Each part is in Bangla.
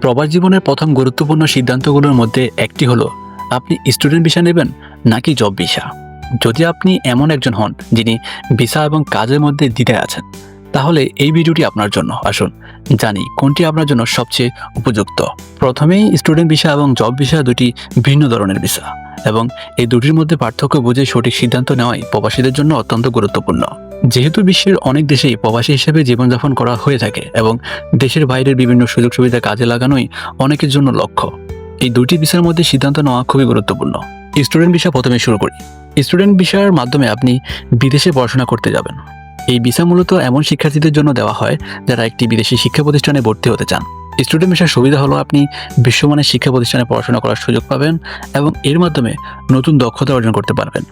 প্রবাস জীবনের প্রথম গুরুত্বপূর্ণ সিদ্ধান্তগুলোর মধ্যে একটি হলো, আপনি স্টুডেন্ট ভিসা নেবেন নাকি জব ভিসা যদি আপনি এমন একজন হন যিনি ভিসা এবং কাজের মধ্যে দ্বিধায় আছেন তাহলে এই ভিডিওটি আপনার জন্য। আসুন জানি কোনটি আপনার জন্য সবচেয়ে উপযুক্ত। প্রথমেই স্টুডেন্ট ভিসা এবং জব ভিসা দুটি ভিন্ন ধরনের ভিসা এবং এই দুটির মধ্যে পার্থক্য বুঝে সঠিক সিদ্ধান্ত নেওয়াই প্রবাসীদের জন্য অত্যন্ত গুরুত্বপূর্ণ। যেহেতু বিশ্বের অনেক দেশেই প্রবাসী হিসেবে জীবনযাপন করা হয়ে থাকে এবং দেশের বাইরের বিভিন্ন সুযোগ সুবিধা কাজে লাগানোই অনেকের জন্য লক্ষ্য, এই দুটি বিষয়ের মধ্যে সিদ্ধান্ত নেওয়া খুবই গুরুত্বপূর্ণ। স্টুডেন্ট ভিসা প্রথমে শুরু করি। স্টুডেন্ট ভিসার মাধ্যমে আপনি বিদেশে পড়াশোনা করতে যাবেন। এই ভিসা মূলত এমন শিক্ষার্থীদের জন্য দেওয়া হয় যারা একটি বিদেশি শিক্ষা প্রতিষ্ঠানে ভর্তি হতে চান। স্টুডেন্ট ভিসার সুবিধা হলো আপনি বিশ্বমানের শিক্ষা প্রতিষ্ঠানে পড়াশোনা করার সুযোগ পাবেন এবং এর মাধ্যমে নতুন দক্ষতা অর্জন করতে পারবেন,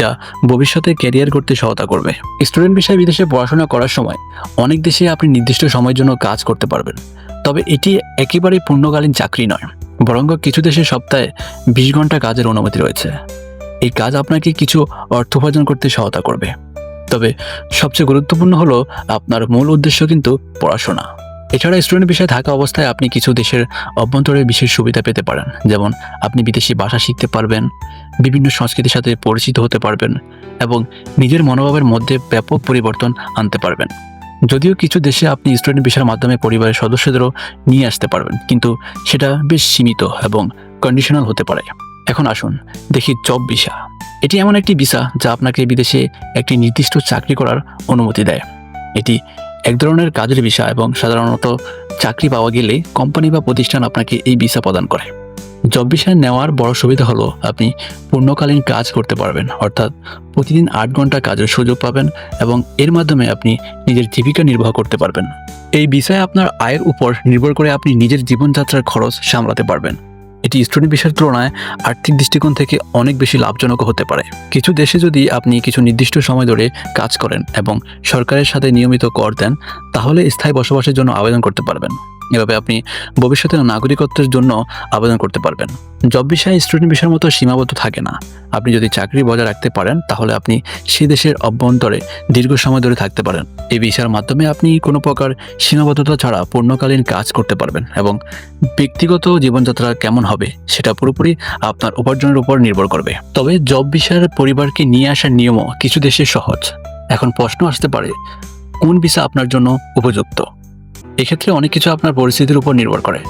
যা ভবিষ্যতে ক্যারিয়ার করতে সহায়তা করবে। স্টুডেন্ট বিষয়ে বিদেশে পড়াশোনা করার সময় অনেক দেশে আপনি নির্দিষ্ট সময়ের জন্য কাজ করতে পারবেন, তবে এটি একেবারেই পূর্ণকালীন চাকরি নয়, বরং কিছু দেশে সপ্তাহে বিশ ঘণ্টা কাজের অনুমতি রয়েছে। এই কাজ আপনাকে কিছু অর্থ উপার্জন করতে সহায়তা করবে। তবে সবচেয়ে গুরুত্বপূর্ণ হলো আপনার মূল উদ্দেশ্য কিন্তু পড়াশোনা। এছাড়া স্টুডেন্ট বিষয়ে থাকা অবস্থায় আপনি কিছু দেশের অভ্যন্তরে বিশেষ সুবিধা পেতে পারেন। যেমন আপনি বিদেশি ভাষা শিখতে পারবেন, বিভিন্ন সংস্কৃতির সাথে পরিচিত হতে পারবেন এবং নিজের মনোভাবের মধ্যে ব্যাপক পরিবর্তন আনতে পারবেন। যদিও কিছু দেশে আপনি স্টুডেন্ট ভিসার মাধ্যমে পরিবারের সদস্যদেরও নিয়ে আসতে পারবেন, কিন্তু সেটা বেশ সীমিত এবং কন্ডিশনাল হতে পারে। এখন আসুন, দেখি জব ভিসা এটি এমন একটি ভিসা যা আপনাকে বিদেশে একটি নির্দিষ্ট চাকরি করার অনুমতি দেয়। এটি এক ধরনের কাজের ভিসা এবং সাধারণত চাকরি পাওয়া গেলে কোম্পানি বা প্রতিষ্ঠান আপনাকে এই ভিসা প্রদান করে। জব ভিসা নেওয়ার বড় সুবিধা হলো আপনি পূর্ণকালীন কাজ করতে পারবেন, অর্থাৎ প্রতিদিন আট ঘণ্টা কাজের সুযোগ পাবেন এবং এর মাধ্যমে আপনি নিজের জীবিকা নির্বাহ করতে পারবেন। এই বিষয়ে আপনার আয়ের উপর নির্ভর করে আপনি নিজের জীবনযাত্রার খরচ সামলাতে পারবেন। এটি স্টুডেন্ট বিষয়ের তুলনায় আর্থিক দৃষ্টিকোণ থেকে অনেক বেশি লাভজনক হতে পারে। কিছু দেশে যদি আপনি কিছু নির্দিষ্ট সময় ধরে কাজ করেন এবং সরকারের সাথে নিয়মিত কর দেন, তাহলে স্থায়ী বসবাসের জন্য আবেদন করতে পারবেন। এভাবে আপনি ভবিষ্যতে নাগরিকত্বের জন্য আবেদন করতে পারবেন। জব বিষয়ে স্টুডেন্ট বিষয়ের মতো সীমাবদ্ধ থাকে না। আপনি যদি চাকরি বজায় রাখতে পারেন, তাহলে আপনি সে দেশের অভ্যন্তরে দীর্ঘ সময় ধরে থাকতে পারেন। এই বিষয়ের মাধ্যমে আপনি কোনো প্রকার সীমাবদ্ধতা ছাড়া পূর্ণকালীন কাজ করতে পারবেন এবং ব্যক্তিগত জীবনযাত্রা কেমন হবে, সেটা পুরোপুরি আপনার উপার্জনের উপর নির্ভর করবে। তবে জব বিষয়ের পরিবারকে নিয়ে আসার নিয়মও কিছু দেশে সহজ। এখন প্রশ্ন আসতে পারে, কোন ভিসা আপনার জন্য উপযুক্ত? এক্ষেত্রে অনেক কিছু আপনার পরিস্থিতির উপর নির্ভর করে।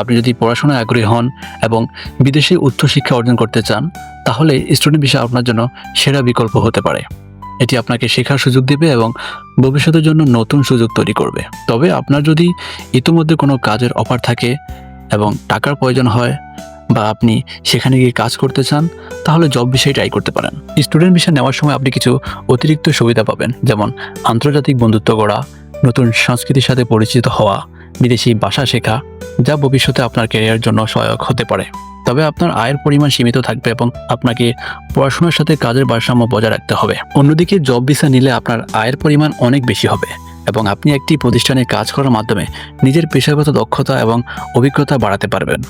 আপনি যদি পড়াশোনায় আগ্রহী হন এবং বিদেশে উচ্চশিক্ষা অর্জন করতে চান, তাহলে স্টুডেন্ট ভিসা আপনার জন্য সেরা বিকল্প হতে পারে। এটি আপনাকে শেখার সুযোগ দেবে এবং ভবিষ্যতের জন্য নতুন সুযোগ তৈরি করবে। তবে আপনার যদি ইতিমধ্যে কোনো কাজের অফার থাকে এবং টাকার প্রয়োজন হয় বা আপনি সেখানে গিয়ে কাজ করতে চান, তাহলে জব বিষয়ে ট্রাই করতে পারেন। স্টুডেন্ট ভিসা নেওয়ার সময় আপনি কিছু অতিরিক্ত সুবিধা পাবেন, যেমন আন্তর্জাতিক বন্ধুত্ব গড়া নতুন সংস্কৃতির সাথে পরিচিত হওয়া বিদেশি ভাষা শেখা যা ভবিষ্যতে আপনার ক্যারিয়ারের জন্য সহায়ক হতে পারে। তবে আপনার আয়ের পরিমাণ সীমিত থাকবে এবং আপনাকে পড়াশোনার সাথে কাজের ভারসাম্য বজায় রাখতে হবে। অন্যদিকে জব ভিসা নিলে আপনার আয়ের পরিমাণ অনেক বেশি হবে এবং আপনি একটি প্রতিষ্ঠানে কাজ করার মাধ্যমে নিজের পেশাগত দক্ষতা এবং অভিজ্ঞতা বাড়াতে পারবেন।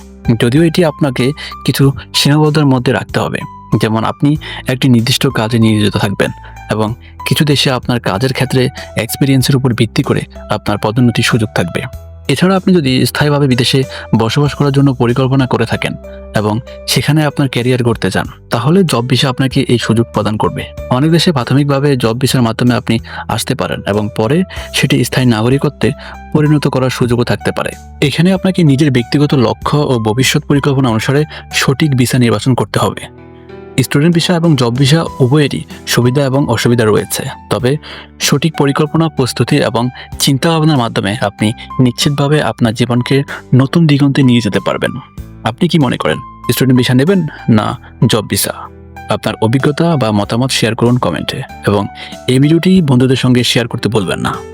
যদিও এটি আপনাকে কিছু সীমাবদ্ধতার মধ্যে রাখতে হবে। যেমন আপনি একটি নির্দিষ্ট কাজে নিয়োজিত থাকবেন এবং কিছু দেশে আপনার কাজের ক্ষেত্রে এক্সপিরিয়েন্সের উপর ভিত্তি করে আপনার পদোন্নতির সুযোগ থাকবে। এছাড়া আপনি যদি স্থায়ীভাবে বিদেশে বসবাস করার জন্য পরিকল্পনা করে থাকেন এবং সেখানে আপনার ক্যারিয়ার করতে চান, তাহলে জব ভিসা আপনাকে এই সুযোগ প্রদান করবে। অনেক দেশে প্রাথমিকভাবে জব ভিসার মাধ্যমে আপনি আসতে পারেন এবং পরে সেটি স্থায়ী নাগরিকত্বে পরিণত করার সুযোগও থাকতে পারে। এখানে আপনাকে নিজের ব্যক্তিগত লক্ষ্য ও ভবিষ্যৎ পরিকল্পনা অনুসারে সঠিক ভিসা নির্বাচন করতে হবে। স্টুডেন্ট ভিসা এবং জব ভিসা উভয়েরই সুবিধা এবং অসুবিধা রয়েছে। তবে সঠিক পরিকল্পনা, প্রস্তুতি এবং চিন্তা ভাবনার মাধ্যমে আপনি নিশ্চিতভাবে আপনার জীবনকে নতুন দিগন্তে নিয়ে যেতে পারবেন। আপনি কি মনে করেন, স্টুডেন্ট ভিসা নেবেন না জব ভিসা? আপনার অভিজ্ঞতা বা মতামত শেয়ার করুন কমেন্টে এবং এই ভিডিওটি বন্ধুদের সঙ্গে শেয়ার করতে বলবেন না।